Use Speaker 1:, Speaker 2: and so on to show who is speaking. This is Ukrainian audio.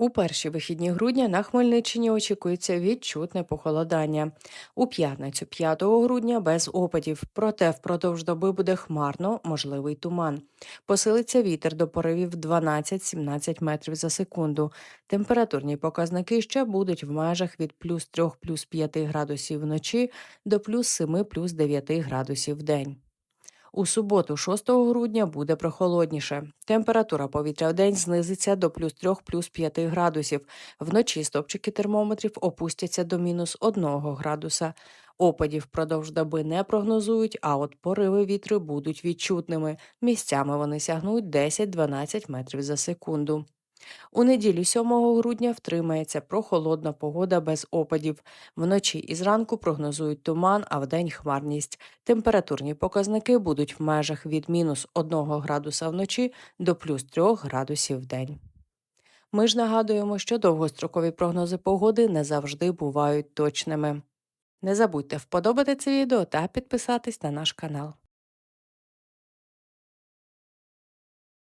Speaker 1: У перші вихідні грудня на Хмельниччині очікується відчутне похолодання. У п'ятницю 5 грудня без опадів, проте впродовж доби буде хмарно, можливий туман. Посилиться вітер до поривів 12-17 метрів за секунду. Температурні показники ще будуть в межах від плюс 3 плюс 5 градусів вночі до плюс 7 плюс 9 градусів в день. У суботу, 6 грудня, буде прохолодніше. Температура повітря в день знизиться до плюс 3 плюс 5 градусів. Вночі стопчики термометрів опустяться до мінус 1 градуса. Опадів впродовж доби не прогнозують, а от пориви вітру будуть відчутними. Місцями вони сягнуть 10-12 метрів за секунду. У неділю 7 грудня втримається прохолодна погода без опадів. Вночі і зранку прогнозують туман, а вдень хмарність. Температурні показники будуть в межах від мінус 1 градуса вночі до плюс 3 градусів в день. Ми ж нагадуємо, що довгострокові прогнози погоди не завжди бувають точними. Не забудьте вподобати це відео та підписатись на наш канал.